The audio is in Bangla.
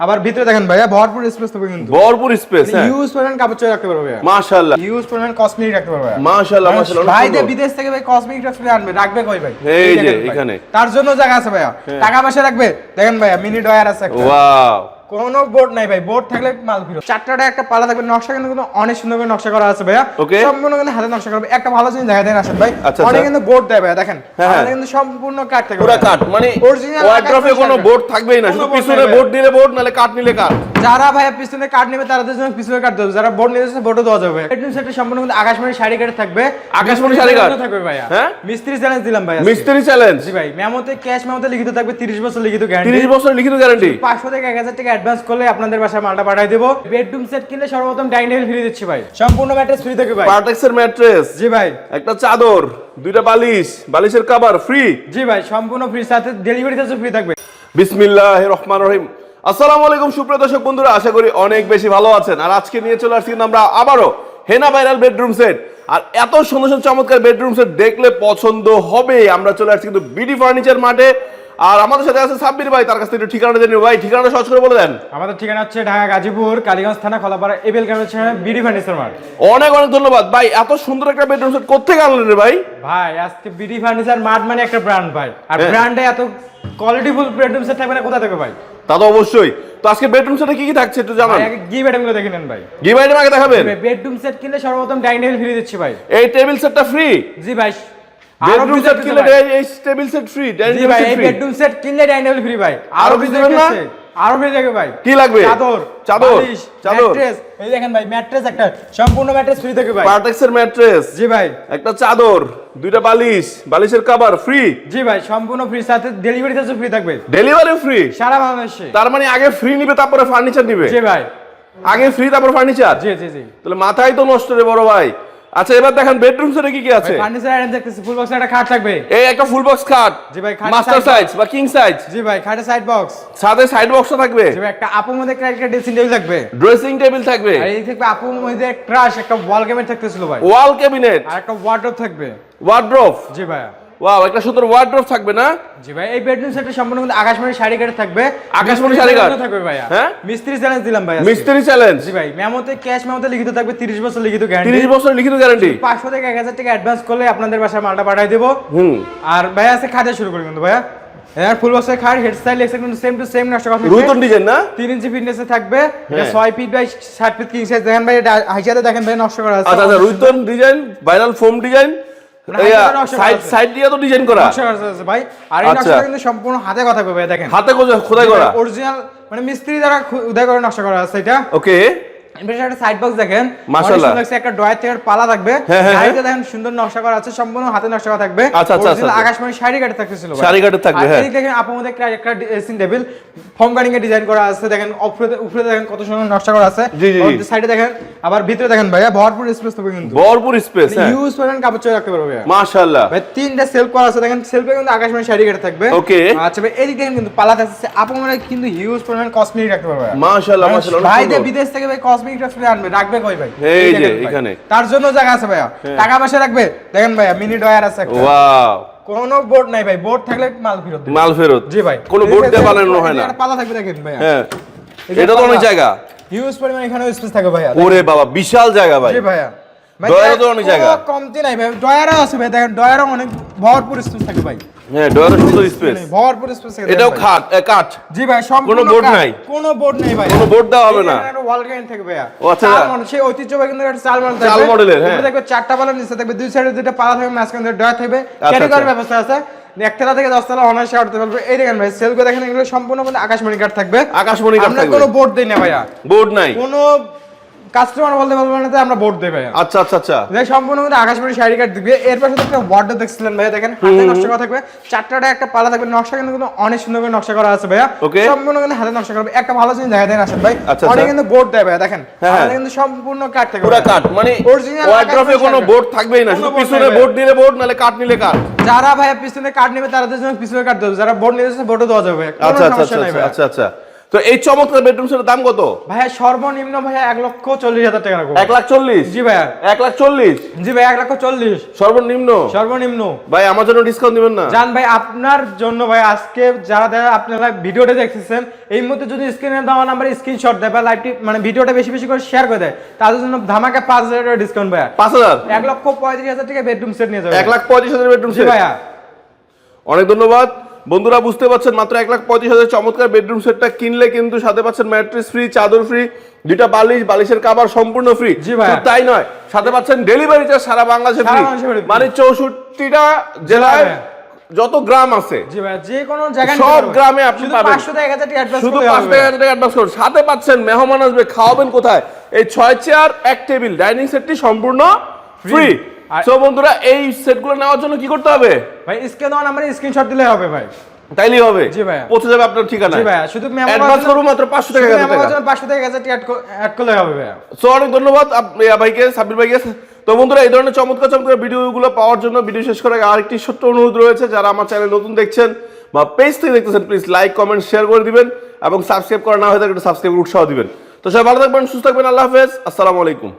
আবার ভিতরে দেখেন ভাইয়া ভরপুর স্পেস থাকবে কিন্তু। ভরপুর স্পেস হ্যাঁ। ইউজ পরিমাণ কাপড় চোপড় রাখতে পারবে ভাইয়া। মাশাআল্লাহ। ইউজ পরিমাণ কসমেটিক রাখতে পারবে ভাইয়া। মাশাআল্লাহ মাশাআল্লাহ ভাই দে বিদেশ থেকে ভাই কসমেটিক রাখতে আনবে রাখবে কই ভাই? এই যে, এখানে। হ্যাঁ। তার জন্য জায়গা আছে ভাইয়া। টাকা পয়সা রাখবে। দেখেন ভাইয়া মিনি ডয়ার আছে একটা। ওয়াও। কোনো বোর্ড নাই ভাই বোর্ড থাকলে মাল ফিরো চারটাটা একটা পালা থাকবে নকশা কিন্তু কিন্তু অনেক সুন্দর করে নকশা করা আছে ভাইয়া। Okay. সম্পূর্ণ কিন্তু হাতে নকশা করবে একটা ভালো জিনিস দেখা দেন আসেন ভাই। আচ্ছা, অনেক আচ্ছা। কিন্তু বোর্ড দেয় ভাইয়া দেখেন। হ্যাঁ, হ্যাঁ। আমাদের কিন্তু সম্পূর্ণ কাট থাকে পুরা। কাট মানে ওয়ার্ড্রপে আকাশ কোনো। বোর্ড থাকবেই না শুধু পিছনে বোর্ড নিলে বোর্ড নালে কাট নিলে কাট যারা ভাইয়া পিছনে কার্ড নেবে তাদের জন্য পিছনে কার্ড দেবে। যারা বোর্ড নিতে বোর্ডও দেওয়া যাবে বেডরুম সেটে সম্পূর্ণ কিন্তু আকাশমণি শাড়ি কাটে থাকবে। আকাশমণি শাড়ি কাট? থাকবে ভাইয়া। হ্যাঁ? মিস্ত্রি চ্যালেঞ্জ দিলাম ভাই মিস্ত্রি চ্যালেঞ্জ জি ভাই মেমোতে ক্যাশ মেমোতে লিখিত থাকবে 30 বছর লিখিত গ্যারান্টি 30 বছর লিখিত গ্যারান্টি পাঁচশো থেকে এক হাজার টাকা অ্যাডভান্স করলে আপনাদের বাসায় মালটা পাঠিয়ে দেবো। বেডরুম সেট কিনলে সর্বপ্রথম ডাইনিং টেবিল ফ্রি দিচ্ছি ভাই। সম্পূর্ণ ম্যাট্রেস ফ্রি থাকবে ভাই। পার্টেক্সের ম্যাট্রেস জি ভাই। একটা চাদর দুইটা বালিশ বালিশের কভার ফ্রি জি ভাই সম্পূর্ণ ফ্রি সাথে ডেলিভারি চার্জও ফ্রি থাকবে। বিসমিল্লাহ রহমান রহিম আসসালামু আলাইকুম সুপ্রিয় দর্শক বন্ধুরা আশা করি অনেক বেশি ভালো আছেন। আর আজকে নিয়ে চলে আসছি আমরা আবারও হেনা ভাইরাল বেডরুম সেট আর এত সুন্দর সুন্দর চমৎকার বেডরুম সেট দেখলে পছন্দ হবে আমরা চলে আসছি কিন্তু বিডি ফার্নিচার মাঠে। আর আমাদের সাথে আছে সাব্বির ভাই তার কাছ থেকে একটু ঠিকানা জেনে ভাই ঠিকানা সহজ করে বলে দেন। আমাদের ঠিকানা হচ্ছে ঢাকা গাজীপুর কালীগঞ্জ থানা খোলাপাড়া এবেল গ্রামের সামনে বিডি ফার্নিচার মার্ট। অনেক অনেক ধন্যবাদ। ভাই এত সুন্দর একটা বেডরুম সেট কোথেকে আনলেন রে ভাই? ভাই আজকে বিডি ফার্নিচার মার্ট মানে একটা ব্র্যান্ড ভাই। আর হ্যাঁ। ব্র্যান্ডে এত কোয়ালিটিফুল বেডরুম সেট থাকবে না কোথা থেকে ভাই? তা তো অবশ্যই। তো আজকে বেডরুম সেটে কি কি থাকছে একটু জানান। আগে গিভ আইটেমগুলো দেখে নেন ভাই। গিভ আইটেম আগে দেখাবেন? বেডরুম সেট কিনলে সর্বপ্রথম ডাইনিং টেবিল ফ্রি দিচ্ছি ভাই। এই টেবিল সেটটা ফ্রি জি ভাই। বেডরুম সেট কিনলে এই টেবিল সেট ফ্রি ডাইনিং ভাই এই বেডরুম সেট কিনলে ডাইনিং ফ্রি ভাই। আরও free না? থাকছে আরও ফ্রি থাকবে ভাই। কি লাগবে? চাদর চাদর, চাদর। ম্যাট্রেস এই দেখেন ভাই ম্যাট্রেস একটা সম্পূর্ণ ম্যাট্রেস ফ্রি থাকবে ভাই। পার্টেক্সের ম্যাট্রেস জি ভাই। একটা চাদর দুইটা বালিশ বালিশের কভার ফ্রি জি ভাই সম্পূর্ণ ফ্রি সাথে ডেলিভারি চার্জও ফ্রি থাকবে। ডেলিভারি ফ্রি সারা বাংলাদেশে। তার মানে আগে ফ্রি নিবে তারপরে ফার্নিচার নিবে। জি ভাই। আগে ফ্রি তারপর ফার্নিচার জি জি জি। তাহলে মাথায় তো নষ্ট রে বড় ভাই। আচ্ছা এবার দেখেন বেডরুম সেটে কি কি আছে? ফার্নিচার আইটেম দেখতেছি ফুল বক্স একটা খাট থাকবে। এই একটা ফুল বক্স খাট জি ভাই, খাট মাস্টার সাইজ বা কিং সাইজ জি ভাই খাটে সাইড বক্স সাথে সাইড বক্সও থাকবে। জি ভাই একটা আপু মধ্যে একটা ড্রেসিং টেবিল থাকবে। ড্রেসিং টেবিল থাকবে। আর এই থাকবে আপু মধ্যে ক্রাশ একটা ওয়াল ক্যাবিনেট থাকতেছিল ভাই। ওয়াল ক্যাবিনেট আর একটা ওয়ার্ডরোব থাকবে। ওয়ার্ড্রোপ জি ভাইয়া ওয়াও একটা সুন্দর ওয়ার্ড্রোপ থাকবে না? জি ভাই এই বেডরুম সেটে সম্পূর্ণ কিন্তু আকাশমণি শাড়ি কাটে থাকবে। আকাশমণি শাড়ি কাট? থাকবে ভাইয়া। হ্যাঁ? মিস্ত্রি চ্যালেঞ্জ দিলাম ভাই মিস্ত্রি চ্যালেঞ্জ জি ভাই মেমোতে ক্যাশ মেমোতে লিখিত থাকবে 30 বছর লিখিত গ্যারান্টি 30 বছর লিখিত গ্যারান্টি 500 থেকে 1000 টাকা অ্যাডভান্স করলে আপনাদের বাসায় মালটা পাঠিয়ে দেবো। হুম। আর ভাইয়া আছে খাটে শুরু করি কিন্তু ভাইয়া। এর ফুল বক্সের খাট হেড স্টাইল এক্সেল কিন্তু সেম টু সেম নষ্ট কথা রুইতন ডিজাইন না? তিন ইঞ্চি ফিটনেসে থাকবে। এটা হ্যাঁ। ছয় feet by feet king size দেখেন ভাই এটা দেখেন ভাই নষ্ট করা আছে। আচ্ছা আচ্ছা রুইতন ডিজাইন ভাইরাল ফোম ডিজাইন না, হাইচাতে নকশা করা সাইড সাইড দিয়ে তো ডিজাইন করা। ভাই। আর এই আচ্ছা। নকশাটা কিন্তু সম্পূর্ণ হাতে কথা ভাই দেখেন। হাতে খোদাই করা। অরিজিনাল মানে মিস্ত্রি দ্বারা খোদাই উদয় করে নকশা করা আছে এটা। ওকে এর সাইড বক্স দেখেন। মাশাআল্লাহ। অনেক সুন্দর লাগছে, একটা ড্রয়ার থেকে পালা থাকবে। হ্যাঁ, হ্যাঁ, গাড়িতে দেখেন সুন্দর নকশা করা আছে সম্পূর্ণ হাতে নকশা করা থাকবে। আচ্ছা, আচ্ছা, আচ্ছা। আকাশমণি শাড়ি কাটে থাকতেছিল শাড়ি কাটে থাকবে, হ্যাঁ। এই দেখেন আপুর মধ্যে একটা একটা ড্রেসিং টেবিল ফর্ম কাটিং এর ডিজাইন করা আছে দেখেন উপরে উপরে দেখেন কত সুন্দর নকশা করা আছে। জি, জি, জি। সাইডে দেখেন আবার ভিতরে দেখেন ভাইয়া ভরপুর স্পেস থাকবে কিন্তু। ভরপুর স্পেস হ্যাঁ। ইউজ করেন কাপড় চোপড় রাখতে পারবে মাশাআল্লাহ। ভাই তিনটা সেলফ করা আছে দেখেন সেলফে কিন্তু আকাশমণি শাড়ি কাটে থাকবে. আচ্ছা ভাই দেখেন কিন্তু পালা থাকছে মানে কিন্তু হিউজ পরিমাণ কসমেটিক রাখতে পারবে ভাইয়া। মাশাআল্লাহ মাশাআল্লাহ ভাই বিদেশ থেকে ভাই কসমেটিক রাখতে আনবে রাখবে কই ভাই? এই যে, এখানে। তার জন্য জায়গা আছে ভাইয়া। টাকা পয়সা রাখবে? দেখেন ভাইয়া মিনি ডয়ার আছে একটা। ওয়াও। কোনো বোর্ড নাই ভাই বোর্ড থাকলে মাল ফেরত মাল ফেরত। জি ভাই। কোনো বোর্ড দিয়ে বানানো হয় না। পালা থাকবে দেখেন ভাইয়া। হ্যাঁ। এটা তো অনেক জায়গা। হিউজ পরিমাণ এখানে স্পেস থাকে ভাইয়া। ওরে বাবা বিশাল জায়গা ভাই। জি ভাইয়া। ভাই ডয়ারও তো অনেক জায়গা। কমতি নাই ভাই ডয়ারও আছে ভাই দেখেন ডয়ারও অনেক ভরপুর স্পেস থাকে ভাই হ্যাঁ ডয়ারের সুন্দর স্পেস ভরপুর স্পেস থাকে এটাও খাট এ, জি ভাই সম্পূর্ণ কোনো board নাই? কোনো বোর্ড নেই ভাই কোনো board দেওয়া হবে না? ওয়াল গ্যান থাকবে ভাইয়া ও আচ্ছা। চাল সেই ঐতিহ্যবাহী কিন্তু একটা চাল মডেল চাল মডেলের, হ্যাঁ। দেখবে চারটা পালা নিচে থাকবে দুই সাইডে দুইটা পালা থাকবে মাঝখানে ডয়ার থাকবে আচ্ছা, ক্যাটাগরি আচ্ছা। ব্যবস্থা আছে একতলা থেকে দশতলা অনায়াসে উঠতে পারবে এই দেখেন ভাই দেখেন এগুলো সম্পূর্ণ কিন্তু আকাশমণি কাঠ থাকবে আকাশমণি কাঠ থাকবে। কোনো বোর্ড দেই না ভাইয়া বোর্ড নাই কোনো কাস্টমার বলতে পারবে না আমরা বোর্ড ভাইয়া। আচ্ছা আচ্ছা আচ্ছা। দেখ সম্পূর্ণ কিন্তু আকাশমণি শাড়ি কাট দিবে। এর পাশে একটা ওয়ার্ড দেখছিলেন ভাইয়া দেখেন হাতে নকশা করা থাকবে। চারটাটা একটা পালা থাকবে। নকশা কিন্তু অনেক সুন্দর করে নকশা করা আছে ভাইয়া। Okay. সম্পূর্ণ কিন্তু হাতে নকশা করবে একটা ভালো জিনিস দেখা দেন আসেন ভাই। আচ্ছা, অনেক আচ্ছা। কিন্তু বোর্ড ভাইয়া দেখেন। হ্যাঁ, হ্যাঁ। কিন্তু সম্পূর্ণ কাট থাকে পুরা। কাঠ মানে Original ওয়ার্ড্রপে কোনো বোর্ড থাকবেই না। শুধু পিছনে বোর্ড নিলে বোর্ড নালে কাঠ নিলে কাঠ যারা ভাইয়া পিছনে কাট নেবে তাদের জন্য পিছনে কাট দেবে যারা বোর্ড যাচ্ছে বোর্ডও দেওয়া যাবে আচ্ছা আচ্ছা আচ্ছা আচ্ছা আচ্ছা। তো এই চমৎকার বেডরুম সেটের দাম কত? ভাইয়া সর্বনিম্ন ভাইয়া এক লক্ষ চল্লিশ হাজার টাকা রাখব এক লাখ চল্লিশ? জি ভাইয়া। এক লাখ চল্লিশ? জি ভাই এক লক্ষ চল্লিশ। সর্বনিম্ন? সর্বনিম্ন। ভাই আমার জন্য ডিসকাউন্ট দিবেন না? জান ভাই আপনার জন্য ভাই আজকে যারা যারা আপনারা ভিডিওটা দেখতেছেন এই মুহূর্তে যদি স্ক্রিনে দেওয়া নাম্বারে স্ক্রিনশট দেয় বা লাইভটি মানে ভিডিওটা বেশি বেশি করে শেয়ার করে দেয় তাদের জন্য ধামাকা পাঁচ হাজার টাকা ডিসকাউন্ট ভাইয়া। পাঁচ হাজার? এক লক্ষ পঁয়ত্রিশ হাজার টাকা বেডরুম সেট নিয়ে যাবে। এক লাখ পঁয়ত্রিশ হাজার বেডরুম সেট ভাইয়া। অনেক ধন্যবাদ। বন্ধুরা বুঝতে পারছেন মাত্র এক লাখ পঁয়ত্রিশ হাজার চমৎকার বেডরুম সেটটা কিনলে কিন্তু সাথে পাচ্ছেন ম্যাট্রেস ফ্রি চাদর ফ্রি দুইটা বালিশ বালিশের কাবার সম্পূর্ণ ফ্রি। তাই নয় সাথে পাচ্ছেন ডেলিভারি চার্জ সারা বাংলাদেশে ফ্রি মানে চৌষট্টিটা জেলায় যত গ্রাম আছে যে কোনো জায়গায় সব গ্রামে আপনি পাবেন। শুধু পাঁচ টাকা টাকা অ্যাডভান্স করুন সাথে পাচ্ছেন মেহমান আসবে খাওয়াবেন কোথায়? এই ছয় চেয়ার এক টেবিল ডাইনিং সেটটি সম্পূর্ণ ফ্রি সো বন্ধুরা এই সেটগুলো নেওয়ার জন্য কি করতে হবে? ভাই স্ক্রিনে দেওয়া নাম্বারে স্ক্রিনশট দিলে হবে ভাই। তাইলেই হবে? জি ভাইয়া। পৌঁছে যাবে আপনার ঠিকানা জি ভাইয়া, শুধু মেমো অ্যাডভান্স করার করব মাত্র পাঁচশো টাকা হাজার টাকা। পাঁচশো টাকা এক হাজার অ্যাড করলে হবে ভাইয়া। সো অনেক ধন্যবাদ। ভাইকে সাব্বির ভাইকে তো বন্ধুরা এই ধরনের চমৎকার চমৎকার ভিডিওগুলো পাওয়ার জন্য ভিডিও শেষ করে আরেকটি ছোট্ট অনুরোধ রয়েছে। যারা আমার চ্যানেল নতুন দেখছেন বা পেজ থেকে দেখতেছেন প্লিজ লাইক কমেন্ট শেয়ার করে দিবেন এবং সাবস্ক্রাইব করা না হয়ে থাকে একটু সাবস্ক্রাইব উৎসাহ দিবেন। তো সবাই ভালো থাকবেন সুস্থ থাকবেন। আল্লাহ হাফেজ। আসসালামু আলাইকুম।